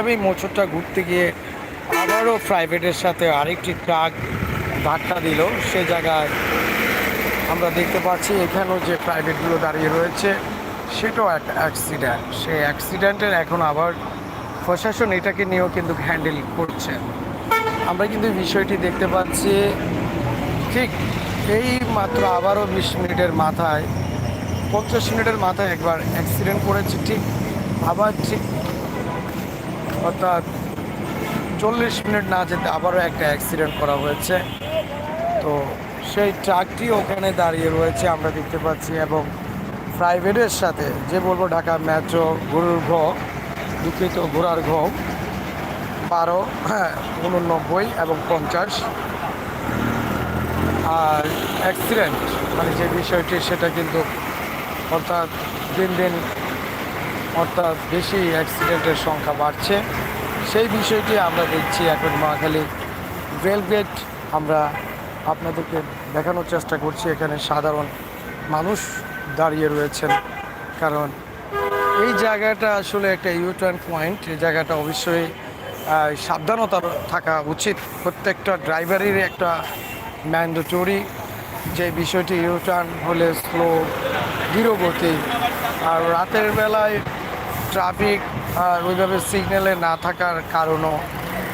আমি মোচরটা ঘুরতে গিয়ে আবারও প্রাইভেটের সাথে আরেকটি ট্রাক ধাক্কা দিল। সে জায়গায় আমরা দেখতে পাচ্ছি এখানেও যে প্রাইভেটগুলো দাঁড়িয়ে রয়েছে, সেটাও একটা অ্যাক্সিডেন্ট সেই অ্যাক্সিডেন্টের এখন আবার প্রশাসন এটাকে নিয়েও কিন্তু হ্যান্ডেল করছে। আমরা কিন্তু বিষয়টি দেখতে পাচ্ছি, ঠিক এই মাত্র আবারও বিশ মিনিটের মাথায়, পঞ্চাশ মিনিটের মাথায় একবার অ্যাক্সিডেন্ট করেছে, ঠিক আবার ঠিক অর্থাৎ চল্লিশ মিনিট না যেতে আবারও একটা অ্যাক্সিডেন্ট করা হয়েছে। তো সেই ট্রাকটি ওখানে দাঁড়িয়ে রয়েছে, আমরা দেখতে পাচ্ছি, এবং প্রাইভেটের সাথে যে বলব ঢাকা মেট্রো গরুর ঘ, দুঃখিত ঘোড়ার ঘ, বারো হ্যাঁ উননব্বই এবং পঞ্চাশ। আর অ্যাক্সিডেন্ট মানে যে বিষয়টি সেটা কিন্তু অর্থাৎ দিন দিন অর্থাৎ বেশি অ্যাক্সিডেন্টের সংখ্যা বাড়ছে। সেই বিষয়টি আমরা দেখছি এখন মহাখালী রেলগেট আমরা আপনাদেরকে দেখানোর চেষ্টা করছি, এখানে সাধারণ মানুষ দাঁড়িয়ে রয়েছেন। কারণ এই জায়গাটা আসলে একটা ইউটার্ন পয়েন্ট এই জায়গাটা অবশ্যই সাবধানতা থাকা উচিত। প্রত্যেকটা ড্রাইভারেরই একটা ম্যান্ডেটরি যে বিষয়টি ইউটার্ন হলে স্লো ধীরগতি আর রাতের বেলায় ট্রাফিক আর ওইভাবে সিগন্যালে না থাকার কারণও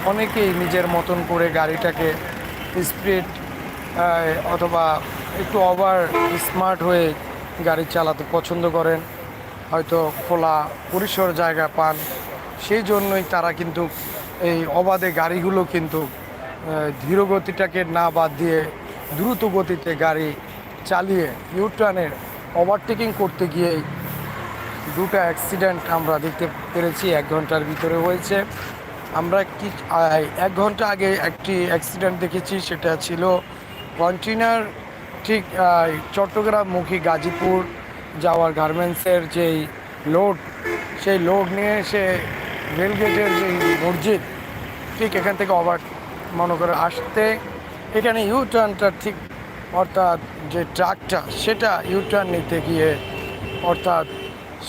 অনেকেই নিজের মতন করে গাড়িটাকে স্পিড অথবা একটু ওভার স্মার্ট হয়ে গাড়ি চালাতে পছন্দ করেন। হয়তো খোলা পরিসর জায়গা পান। সেই জন্যই তারা কিন্তু এই অবাধে গাড়িগুলো কিন্তু আহ, ধীর গতিটাকে না বাদ দিয়ে দ্রুত গতিতে গাড়ি চালিয়ে ইউটার্নের ওভারটেকিং করতে গিয়েই দুটো অ্যাক্সিডেন্ট আমরা দেখতে পেরেছি, এক ঘণ্টার ভিতরে হয়েছে। আমরা কি এক ঘণ্টা আগে একটি অ্যাক্সিডেন্ট দেখেছি, সেটা ছিল কন্টেনার ঠিক চট্টগ্রামমুখী গাজীপুর যাওয়ার গার্মেন্টসের যেই লোড সেই লোড নিয়ে সে রেলগেটের যে মসজিদ, ঠিক এখান থেকে ওভার মনে করে আসতে। এখানে ইউ টার্নটা ঠিক, অর্থাৎ যে ট্রাকটা সেটা ইউ টার্ন নিতে গিয়ে অর্থাৎ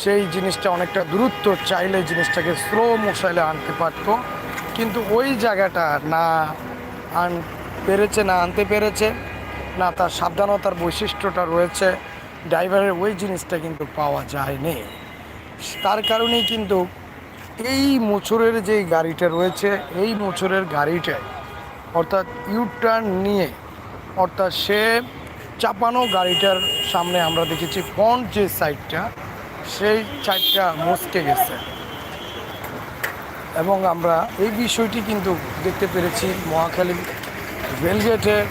সেই জিনিসটা অনেকটা দূরত্ব চাইলে জিনিসটাকে স্লো মোশাইলে আনতে পারতো। কিন্তু ওই জায়গাটা না আন পেরেছে, না আনতে পেরেছে, না তার সাবধানতার বৈশিষ্ট্যটা রয়েছে। ড্রাইভারের ওই জিনিসটা কিন্তু পাওয়া যায়নি। তার কারণেই কিন্তু এই মোচরের যে গাড়িটা রয়েছে, এই মোচরের গাড়িটায় অর্থাৎ ইউটার্ন নিয়ে, অর্থাৎ সে চাপানো গাড়িটার সামনে আমরা দেখেছি ফ্রন্ট যে সাইডটা সেই সাইডটা মস্কে গেছে। এবং আমরা এই বিষয়টি কিন্তু দেখতে পেরেছি মহাখালী রেলগেটের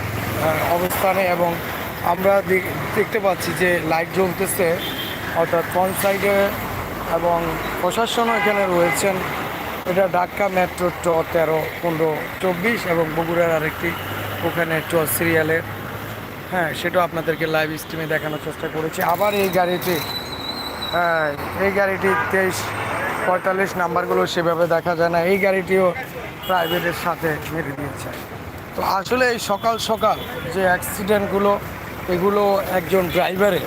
অবস্থানে এবং আমরা দেখ- দেখতে পাচ্ছি যে লাইট জ্বলতেছে, অর্থাৎ ফ্রন্ট সাইডে এবং প্রশাসনও এখানে রয়েছেন। এটা ঢাকা মেট্রো ট তেরো পনেরো চব্বিশ এবং বগুড়ার আরেকটি ওখানে ট সিরিয়ালের। হ্যাঁ সেটাও আপনাদেরকে লাইভ স্ট্রিমে দেখানোর চেষ্টা করেছি। আবার এই গাড়িটি হ্যাঁ এই গাড়িটি তেইশ পঁয়তাল্লিশ নাম্বারগুলো সেভাবে দেখা যায় না। এই গাড়িটিও প্রাইভেটের সাথে মেরে দিয়েছে। তো আসলে এই সকাল সকাল যে অ্যাক্সিডেন্টগুলো, এগুলো একজন ড্রাইভারের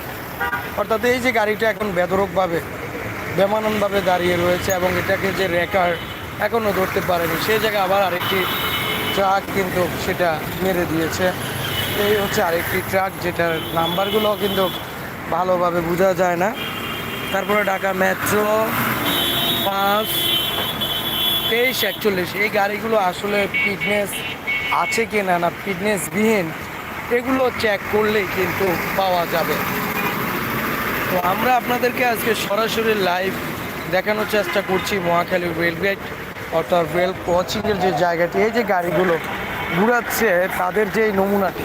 অর্থাৎ এই যে গাড়িটা এখন বেদরকভাবে, বেমাননভাবে দাঁড়িয়ে রয়েছে এবং এটাকে যে রেকার এখনও ধরতে পারেনি সেই জায়গায় আবার আরেকটি ট্রাক কিন্তু সেটা মেরে দিয়েছে। এই হচ্ছে আরেকটি ট্রাক, যেটার নাম্বারগুলো কিন্তু ভালোভাবে বোঝা যায় না। তারপরে ঢাকা মেট্রো পাঁচ তেইশ, একচল্লিশ। এই গাড়িগুলো আসলে ফিটনেস আছে কি না না ফিটনেসবিহীন এগুলো চেক করলেই কিন্তু পাওয়া যাবে। তো আমরা আপনাদেরকে আজকে সরাসরি লাইভ দেখানোর চেষ্টা করছি মহাখালী রেলগেট অর্থাৎ রেল ক্রসিংয়ের যে জায়গাটি, এই যে গাড়িগুলো ঘুরাচ্ছে, তাদের যে নমুনাটি,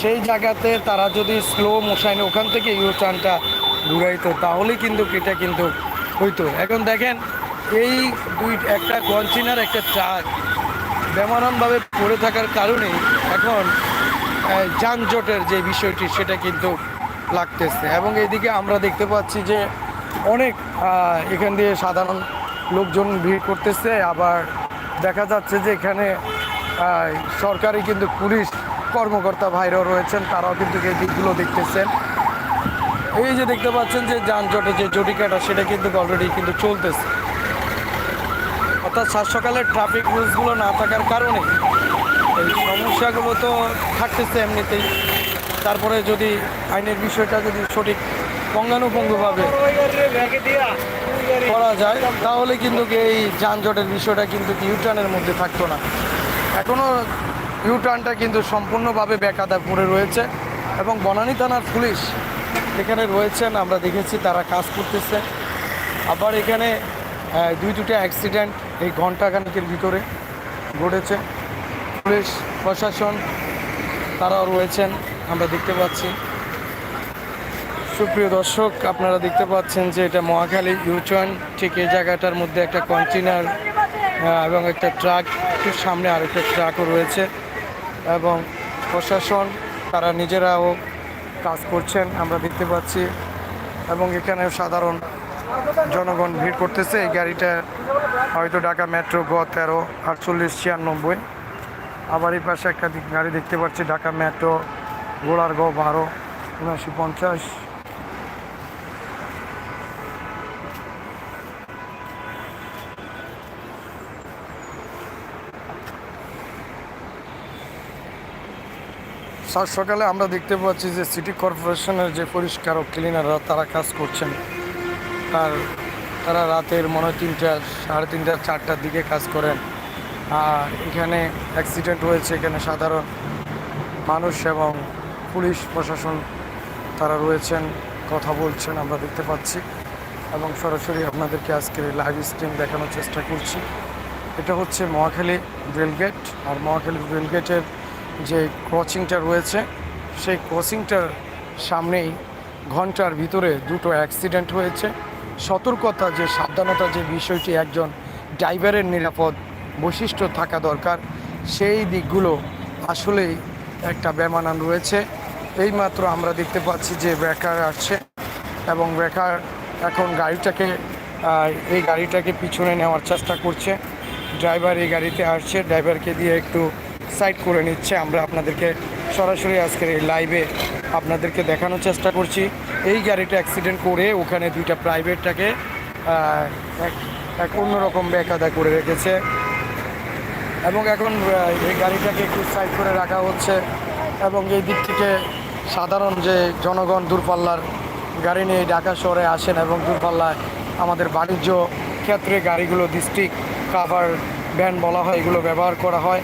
সেই জায়গাতে তারা যদি স্লো মোশাইনে ওখান থেকে ইউটার্নটা ঘুরাইতো, তাহলেই কিন্তু এটা কিন্তু হইতো। এখন দেখেন, এই দুই, একটা কন্টেনার একটা ট্রাক বেমাননভাবে পড়ে থাকার কারণে এখন যানজটের যে বিষয়টি, সেটা কিন্তু লাগতেছে। এবং এদিকে আমরা দেখতে পাচ্ছি যে অনেক এখান দিয়ে সাধারণ লোকজন ভিড় করতেছে। আবার দেখা যাচ্ছে যে এখানে সরকারি কিন্তু পুলিশ কর্মকর্তা ভাইরাও রয়েছেন, তারাও কিন্তু এই দিকগুলো দেখতেছেন। এই যে দেখতে পাচ্ছেন যে যানজটের যে জটিকাটা সেটা কিন্তু অলরেডি কিন্তু চলতেছে। অর্থাৎ সাত সকালে ট্রাফিক রুলসগুলো না থাকার কারণে এই সমস্যাগুলো তো থাকতেছে এমনিতেই। তারপরে যদি আইনের বিষয়টা যদি সঠিক পঙ্গানুপঙ্গভাবে করা যায়, তাহলে কিন্তু এই যানজটের বিষয়টা কিন্তু ইউটার্নের মধ্যে থাকতো না। এখনও ইউটার্নটা কিন্তু সম্পূর্ণভাবে বেকাদা পড়ে রয়েছে এবং বনানী থানার পুলিশ এখানে রয়েছেন, আমরা দেখেছি তারা কাজ করতেছে। আবার এখানে দুই দুটো অ্যাক্সিডেন্ট এই ঘন্টাখানেকের ভিতরে ঘটেছে। পুলিশ, প্রশাসন, তারাও রয়েছেন, আমরা দেখতে পাচ্ছি। সুপ্রিয় দর্শক, আপনারা দেখতে পাচ্ছেন যে এটা মহাখালী ইউটার্ন ঠিক এই জায়গাটার মধ্যে একটা কন্টেনার এবং একটা ট্রাক সামনে আরেকটা ট্রাকও রয়েছে। এবং প্রশাসন, তারা নিজেরাও কাজ করছেন, আমরা দেখতে পাচ্ছি। এবং এখানে সাধারণ জনগণ ভিড় করতেছে। এই গাড়িটা হয়তো ঢাকা মেট্রো গ তেরো আটচল্লিশ ছিয়ানব্বই। আবার এই পাশে একটা গাড়ি দেখতে পাচ্ছি, ঢাকা মেট্রো গোলার গ বারো, উনআশি পঞ্চাশ। সাত সকালে আমরা দেখতে পাচ্ছি যে সিটি কর্পোরেশনের যে পরিষ্কারক ক্লিনাররা, তারা কাজ করছেন। আর তারা রাতের মনে হয় তিনটা, সাড়ে তিনটা, চারটার দিকে কাজ করেন। আর এখানে অ্যাক্সিডেন্ট হয়েছে, এখানে সাধারণ মানুষ এবং পুলিশ প্রশাসন, তারা রয়েছেন, কথা বলছেন, আমরা দেখতে পাচ্ছি। এবং সরাসরি আপনাদেরকে আজকে লাইভ স্ট্রিম দেখানোর চেষ্টা করছি। এটা হচ্ছে মহাখালী রেলগেট, আর মহাখালী রেলগেটের যে ক্রসিংটা রয়েছে, সেই ক্রসিংটার সামনেই ঘণ্টার ভিতরে দুটো অ্যাক্সিডেন্ট হয়েছে। সতর্কতা, যে সাবধানতা, যে বিষয়টি একজন ড্রাইভারের নিরাপদ বৈশিষ্ট্য থাকা দরকার, সেই দিকগুলো আসলেই একটা বেমানান রয়েছে। এইমাত্র আমরা দেখতে পাচ্ছি যে ব্রেকার আসছে এবং ব্রেকার এখন গাড়িটাকে এই গাড়িটাকে পিছনে নেওয়ার চেষ্টা করছে। ড্রাইভার এই গাড়িতে আসছে, ড্রাইভারকে দিয়ে একটু সাইড করে নিচ্ছে। আমরা আপনাদেরকে সরাসরি আজকের এই লাইভে আপনাদেরকে দেখানোর চেষ্টা করছি। এই গাড়িটা অ্যাক্সিডেন্ট করে ওখানে দুইটা প্রাইভেটটাকে এক অন্যরকম বেকাদা করে রেখেছে। এবং এখন এই গাড়িটাকে একটু সাইড করে রাখা হচ্ছে। এবং এই দিক থেকে সাধারণ যে জনগণ দূরপাল্লার গাড়ি নিয়ে ঢাকা শহরে আসেন এবং দূরপাল্লায় আমাদের বাণিজ্য ক্ষেত্রে গাড়িগুলো ডিস্ট্রিক্ট কাভার ভ্যান বলা হয়, এগুলো ব্যবহার করা হয়।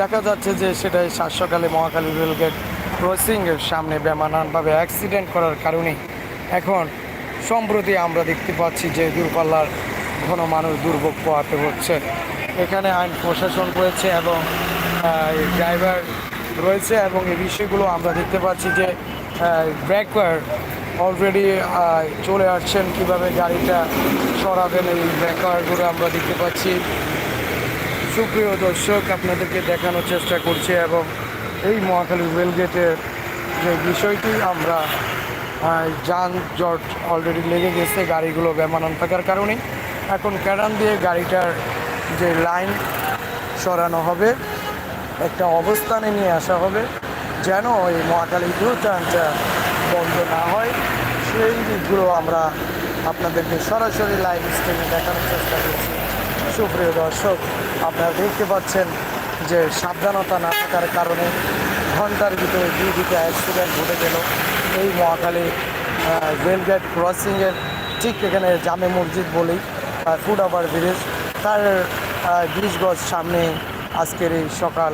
দেখা যাচ্ছে যে সেটাই সাত সকালে মহাকালী রেলগেট ক্রসিংয়ের সামনে বেমানানভাবে অ্যাক্সিডেন্ট করার কারণে এখন সম্প্রতি আমরা দেখতে পাচ্ছি যে দূরপাল্লার ঘন মানুষ দুর্ভোগ পোহাতে হচ্ছে। এখানে আইন প্রশাসন রয়েছে এবং ড্রাইভার রয়েছে এবং এই বিষয়গুলো আমরা দেখতে পাচ্ছি যে ব্রেকার অলরেডি চলে আসছেন। কীভাবে গাড়িটা সরাবেন এই ব্রেকারগুলো আমরা দেখতে পাচ্ছি। সুপ্রিয় দর্শক, আপনাদেরকে দেখানোর চেষ্টা করছি এবং এই মহাখালী রেলগেটের যে বিষয়টি আমরা যানজট অলরেডি লেগে গেছে, গাড়িগুলো বেমানান থাকার কারণে। এখন ক্যারান দিয়ে গাড়িটার যে লাইন সরানো হবে, একটা অবস্থানে নিয়ে আসা হবে, যেন এই মহাকালী ইউটার্নটা বন্ধ না হয়। সেই দিকগুলো আমরা আপনাদেরকে সরাসরি লাইভ স্ট্রিমে দেখানোর চেষ্টা করছি। সুপ্রিয় দর্শক আপনারা দেখতে পাচ্ছেন যে সাবধানতা না থাকার কারণে ঘণ্টার ভিতরে দুই দিকে অ্যাক্সিডেন্ট ঘটে গেল। এই মহাখালী রেলগেট ক্রসিংয়ের ঠিক এখানে জামে মসজিদ বলেই ফুড ওভার ব্রিজ তার ব্রিজ গজ সামনে আজকের এই সকাল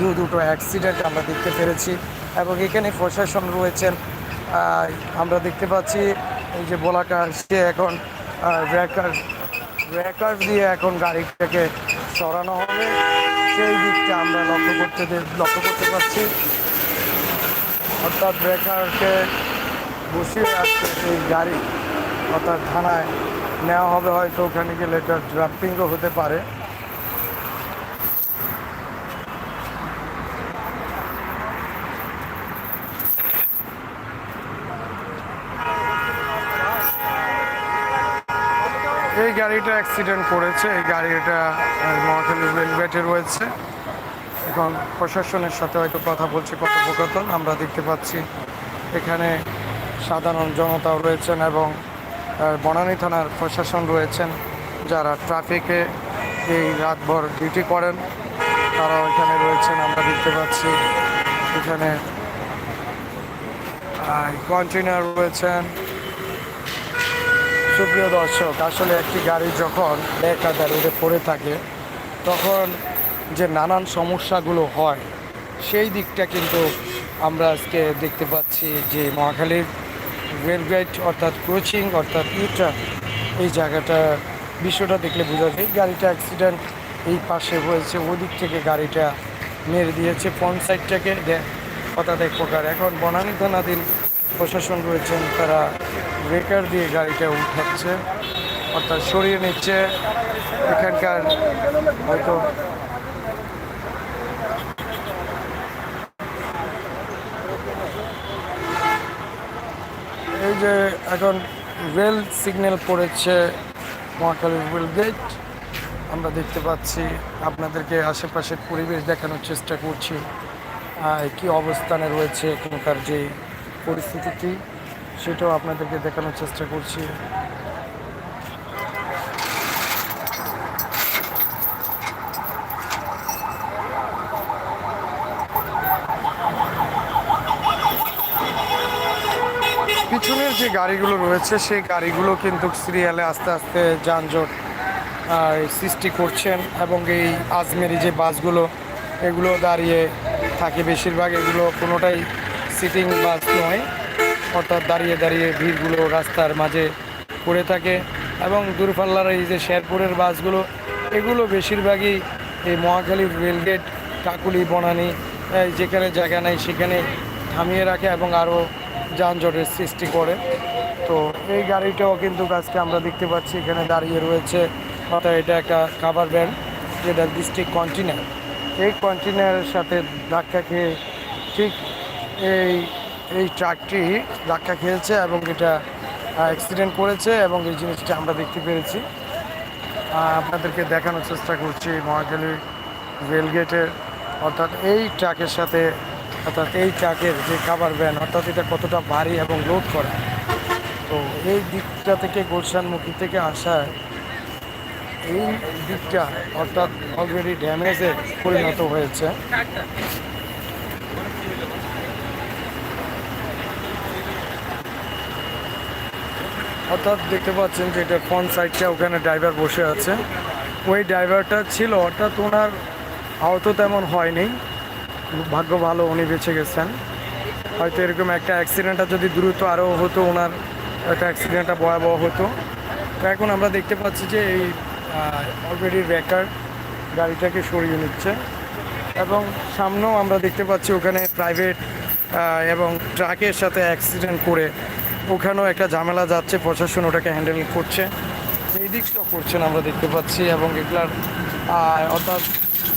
দু দুটো অ্যাক্সিডেন্ট আমরা দেখতে পেরেছি এবং এখানে প্রশাসন রয়েছেন। আমরা দেখতে পাচ্ছি এই যে বলাটা সে এখন ব্রেকার ব্রেকার দিয়ে এখন গাড়িটাকে সরানো হবে। সেই দিকটা আমরা লক্ষ্য করতে লক্ষ্য করতে পারছি। অর্থাৎ ব্রেকারকে বসিয়ে আসছে সেই গাড়ি। অর্থাৎ থানায় নেওয়া হবে, হয়তো ওখানে গেলে এটা ড্রাফটিংও হতে পারে। এই গাড়িটা অ্যাক্সিডেন্ট করেছে। এই গাড়িটা মহাখালী রেলগেটে রয়েছে। এখন প্রশাসনের সাথে হয়তো কথা বলছে, কথোপকথন আমরা দেখতে পাচ্ছি। এখানে সাধারণ জনতাও রয়েছেন এবং বনানী থানার প্রশাসন রয়েছেন, যারা ট্রাফিকে এই রাতভর ডিউটি করেন। তারাও এখানে রয়েছেন, আমরা দেখতে পাচ্ছি। এখানে কন্টেনার রয়েছেন। সুপ্রিয় দর্শক, আসলে একটি গাড়ি যখন একাদা রোডে পড়ে থাকে, তখন যে নানান সমস্যাগুলো হয়, সেই দিকটা কিন্তু আমরা আজকে দেখতে পাচ্ছি যে মহাখালীর রেলগেট অর্থাৎ কোচিং অর্থাৎ ইউটার এই জায়গাটা বিষয়টা দেখলে বোঝা যায়। গাড়িটা অ্যাক্সিডেন্ট এই পাশে হয়েছে, ওদিক থেকে গাড়িটা মেরে দিয়েছে ফ্রন্ট সাইডটাকে দে- হঠাৎ এক প্রকার, এখন বনানী থানাধীন প্রশাসন রয়েছেন, তারা ব্রেকার দিয়ে গাড়িটা উঠাচ্ছে, অর্থাৎ সরিয়ে নিচ্ছে এখানকার হয়তো এই যে এখন রেল সিগন্যাল পড়েছে মহাকালী রেল গেট। আমরা দেখতে পাচ্ছি আপনাদেরকে আশেপাশের পরিবেশ দেখানোর চেষ্টা করছি কি অবস্থানে রয়েছে এখানকার যে পরিস্থিতিটি। সেটাও আপনাদেরকে দেখানোর চেষ্টা করছি। পিছনের যে গাড়িগুলো রয়েছে, সেই গাড়িগুলো কিন্তু সিরিয়ালে আস্তে আস্তে যানজট সৃষ্টি করছেন এবং এই আজমেরি যে বাসগুলো, এগুলো দাঁড়িয়ে থাকে। বেশিরভাগ এগুলো কোনোটাই সিটিং বাস নয়। অর্থাৎ দাঁড়িয়ে দাঁড়িয়ে ভিড়গুলো রাস্তার মাঝে পড়ে থাকে এবং দূরপাল্লার এই যে শেরপুরের বাসগুলো, এগুলো বেশিরভাগই এই মহাখালী রেলগেট, কাকুলি, বনানি যেখানে জায়গা নেই সেখানে থামিয়ে রাখে এবং আরও যানজটের সৃষ্টি করে। তো এই গাড়িটাও কিন্তু আজকে আমরা দেখতে পাচ্ছি, এখানে দাঁড়িয়ে রয়েছে। অর্থাৎ এটা একটা কাভার ভ্যান, যেটা ডিস্ট্রিক্ট কন্টিনার এই কন্টিনারের সাথে ধাক্কা খেয়ে ঠিক এই এই ট্রাকটি ধাক্কা খেয়েছে এবং এটা অ্যাক্সিডেন্ট করেছে এবং এই জিনিসটা আমরা দেখতে পেরেছি। আপনাদেরকে দেখানোর চেষ্টা করছি মহাখালী রেলগেটের অর্থাৎ এই ট্রাকের সাথে, অর্থাৎ এই ট্রাকের যে খাবার ভ্যান, অর্থাৎ এটা কতটা ভারী এবং লোড করা। তো এই দিকটা থেকে, গুলশানমুখী থেকে আসায় এই দিকটা, অর্থাৎ অলরেডি ড্যামেজে পরিণত হয়েছে। অর্থাৎ দেখতে পাচ্ছেন যে এটা ফ্রন্ট সাইডটা ওখানে ড্রাইভার বসে আছে। ওই ড্রাইভারটা ছিল, অর্থাৎ ওনার আহত তেমন হয়নি। ভাগ্য ভালো, উনি বেঁচে গেছেন। হয়তো এরকম একটা অ্যাক্সিডেন্টটা যদি দ্রুত আরও হতো, ওনার একটা অ্যাক্সিডেন্টটা ভয়াবহ হতো। তো এখন আমরা দেখতে পাচ্ছি যে এই অলরেডি রেকার গাড়িটাকে সরিয়ে নিচ্ছে। এবং সামনেও আমরা দেখতে পাচ্ছি ওখানে প্রাইভেট এবং ট্রাকের সাথে অ্যাক্সিডেন্ট করে ওখানেও একটা ঝামেলা যাচ্ছে, প্রশাসন ওটাকে হ্যান্ডেল করছে। এই দিকটাও করছেন আমরা দেখতে পাচ্ছি এবং এগুলার অর্থাৎ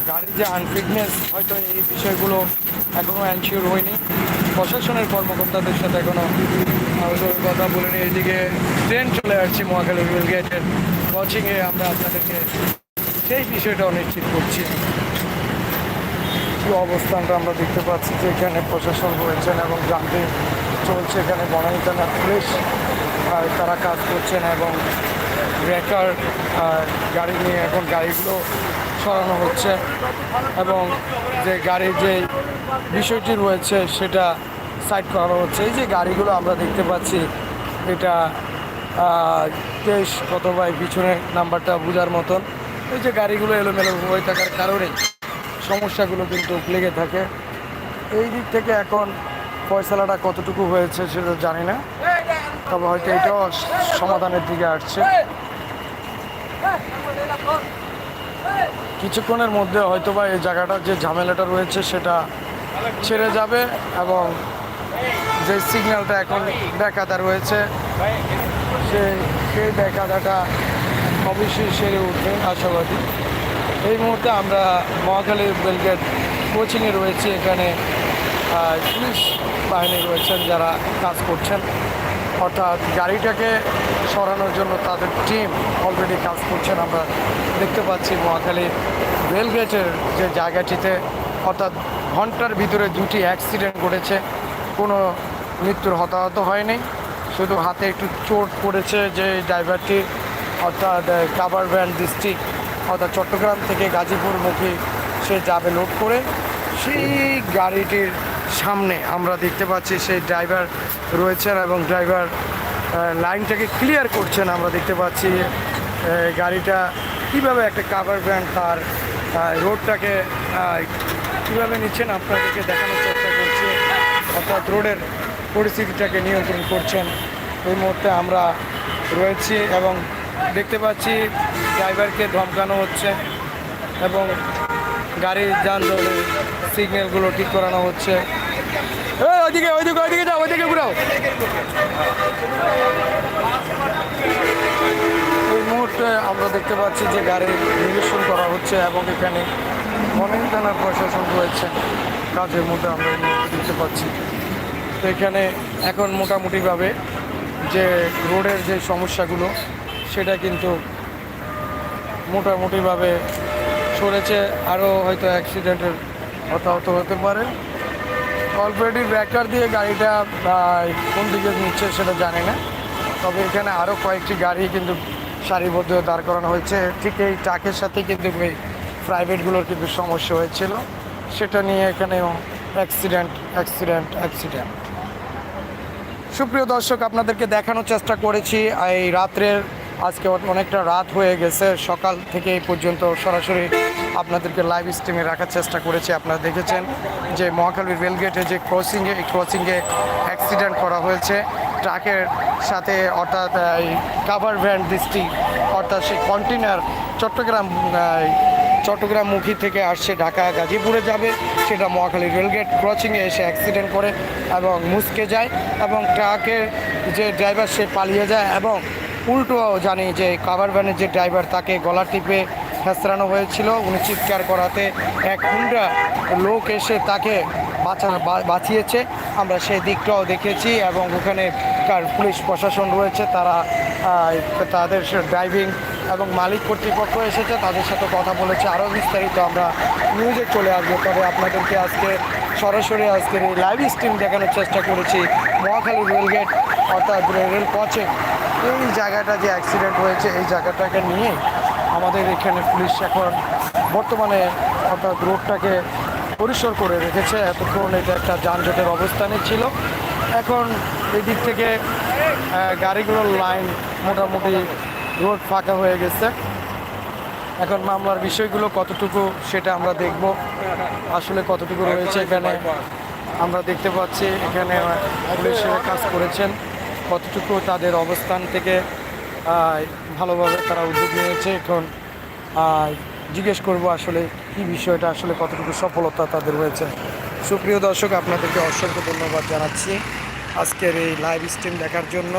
গাড়ির যে আনফিটনেস হয়তো এই বিষয়গুলো এখনও অ্যানশিওর হয়নি। প্রশাসনের কর্মকর্তাদের সাথে এখনও কথা বলিনি এইদিকে ট্রেন চলে আসছে মহাখালী রেল গেটের কোচিংয়ে আমরা আপনাদেরকে সেই বিষয়টাও নিশ্চিত করছি। অবস্থানটা আমরা দেখতে পাচ্ছি যে এখানে প্রশাসন রয়েছেন এবং জানতে চলছে এখানে বনানী থানার পুলিশ, আর তারা কাজ করছেন এবং ব্রেকার গাড়ি নিয়ে এখন গাড়িগুলো সরানো হচ্ছে এবং যে গাড়ির যে বিষয়টি রয়েছে সেটা সাইড করানো হচ্ছে। এই যে গাড়িগুলো আমরা দেখতে পাচ্ছি, এটা তেইশ কত বাই পিছনে নাম্বারটা বোঝার মতন। এই যে গাড়িগুলো এলোমেলো হয়ে থাকার কারণে সমস্যাগুলো কিন্তু লেগে থাকে। এই দিক থেকে এখন ফয়সালাটা কতটুকু হয়েছে সেটা জানি না। তবে হয়তো এটাও সমাধানের দিকে আসছে। কিছুক্ষণের মধ্যে হয়তো বা এই জায়গাটার যে ঝামেলাটা রয়েছে সেটা ছেড়ে যাবে এবং যে সিগন্যালটা এখন দেখাতা রয়েছে, সেই সেই দেখাদাটা অবশ্যই সেরে উঠবে, আশাবাদী। এই মুহূর্তে আমরা মহাখালী বেলগেট কোচিংয়ে রয়েছি, এখানে পুলিশ বাহিনী রয়েছেন যারা কাজ করছেন। অর্থাৎ গাড়িটাকে সরানোর জন্য তাদের টিম অলরেডি কাজ করছেন। আমরা দেখতে পাচ্ছি মহাখালী রেলগেটের যে জায়গাটিতে অর্থাৎ ঘণ্টার ভিতরে দুটি অ্যাক্সিডেন্ট ঘটেছে। কোনো মৃত্যুর হতাহত হয়নি। শুধু হাতে একটু চোট পড়েছে যে ড্রাইভারটি অর্থাৎ কাভার ভ্যান ডিস্ট্রিক্ট অর্থাৎ চট্টগ্রাম থেকে গাজীপুর মুখী সে যাবে লোড করে। সেই গাড়িটির সামনে আমরা দেখতে পাচ্ছি সেই ড্রাইভার রয়েছেন এবং ড্রাইভার লাইনটাকে ক্লিয়ার করছেন। আমরা দেখতে পাচ্ছি গাড়িটা কীভাবে একটা কাভার ব্যান্ড তার রোডটাকে কীভাবে নিচ্ছেন আপনাদেরকে দেখানোর চেষ্টা করছি। অর্থাৎ রোডের পরিস্থিতিটাকে নিয়ন্ত্রণ করছেন। এই মুহূর্তে আমরা রয়েছি এবং দেখতে পাচ্ছি ড্রাইভারকে ধমকানো হচ্ছে এবং গাড়ির যানজটের সিগন্যালগুলো ঠিক করানো হচ্ছে। ওইদিকে ওইদিকে ওইদিকে যাও, ওইদিকে ঘুরাও। এই মুহূর্তে আমরা দেখতে পাচ্ছি যে গাড়ির নিরীক্ষণ করা হচ্ছে এবং এখানে মনিন থানার প্রশাসন রয়েছে। কাজের মধ্যে আমরা দেখতে পাচ্ছি। তো এখানে এখন মোটামুটিভাবে যে রোডের যে সমস্যাগুলো, সেটা কিন্তু মোটামুটিভাবে সরেছে। আরও হয়তো অ্যাক্সিডেন্টের হতাহত হতে পারে। অলরেডি ব্যাকার দিয়ে গাড়িটা কোন দিকে নিচ্ছে সেটা জানি না। তবে এখানে আরও কয়েকটি গাড়ি কিন্তু সারিবদ্ধ দাঁড় করানো হয়েছে। ঠিক এই ট্রাকের সাথে কিন্তু এই প্রাইভেটগুলোর কিন্তু সমস্যা হয়েছিল। সেটা নিয়ে এখানেও অ্যাক্সিডেন্ট অ্যাক্সিডেন্ট অ্যাক্সিডেন্ট সুপ্রিয় দর্শক, আপনাদেরকে দেখানোর চেষ্টা করেছি। এই রাত্রের, আজকে অনেকটা রাত হয়ে গেছে। সকাল থেকে এই পর্যন্ত সরাসরি আপনাদেরকে লাইভ স্ট্রিমে রাখার চেষ্টা করেছি। আপনারা দেখেছেন যে মহাখালীর রেলগেটে যে ক্রসিংয়ে এই ক্রসিংয়ে অ্যাক্সিডেন্ট করা হয়েছে। ট্রাকের সাথে অর্থাৎ এই কাভার ভ্যান দৃষ্টি অর্থাৎ সেই কন্টেনার চট্টগ্রাম আহ, চট্টগ্রামমুখী থেকে আসছে ঢাকা গাজীপুরে যাবে। সেটা মহাখালী রেলগেট ক্রসিংয়ে এসে অ্যাক্সিডেন্ট করে এবং মুসকে যায় এবং ট্রাকের যে ড্রাইভার সে পালিয়ে যায় এবং উল্টো জানি যে কাভার ভ্যানের যে ড্রাইভার তাকে গলা টিপে হেসরানো হয়েছিল। উনি চিৎকার করাতে এক হুন্ডা লোক এসে তাকে বাঁচানো বাঁচিয়েছে। আমরা সেই দিকটাও দেখেছি এবং ওখানে কার পুলিশ প্রশাসন রয়েছে, তারা তাদের ড্রাইভিং এবং মালিক কর্তৃপক্ষ এসেছে, তাদের সাথে কথা বলেছে। আরও বিস্তারিত আমরা নিউজে চলে আসব। তবে আপনাদেরকে আজকে সরাসরি আজকের এই লাইভ স্ট্রিম দেখানোর চেষ্টা করেছি মহাখালী রেলগেট, অর্থাৎ রেল পচে এই জায়গাটা যে অ্যাক্সিডেন্ট হয়েছে, এই জায়গাটাকে নিয়ে আমাদের এখানে পুলিশ এখন বর্তমানে অর্থাৎ রোডটাকে পরিসর করে রেখেছে। এতক্ষণ এটা একটা যানজটের অবস্থানে ছিল। এখন এদিক থেকে গাড়িগুলোর লাইন মোটামুটি রোড ফাঁকা হয়ে গেছে। এখন মামলার বিষয়গুলো কতটুকু সেটা আমরা দেখব। আসলে কতটুকু রয়েছে এখানে আমরা দেখতে পাচ্ছি। এখানে পুলিশের কাজ করেছেন। কতটুকু তাদের অবস্থান থেকে ভালোভাবে তারা উদ্যোগ নিয়েছে এখন জিজ্ঞেস করব আসলে কি বিষয়টা, আসলে কতটুকু সফলতা তাদের হয়েছে। সুপ্রিয় দর্শক, আপনাদেরকে অসংখ্য ধন্যবাদ জানাচ্ছি আজকের এই লাইভ স্ট্রিম দেখার জন্য।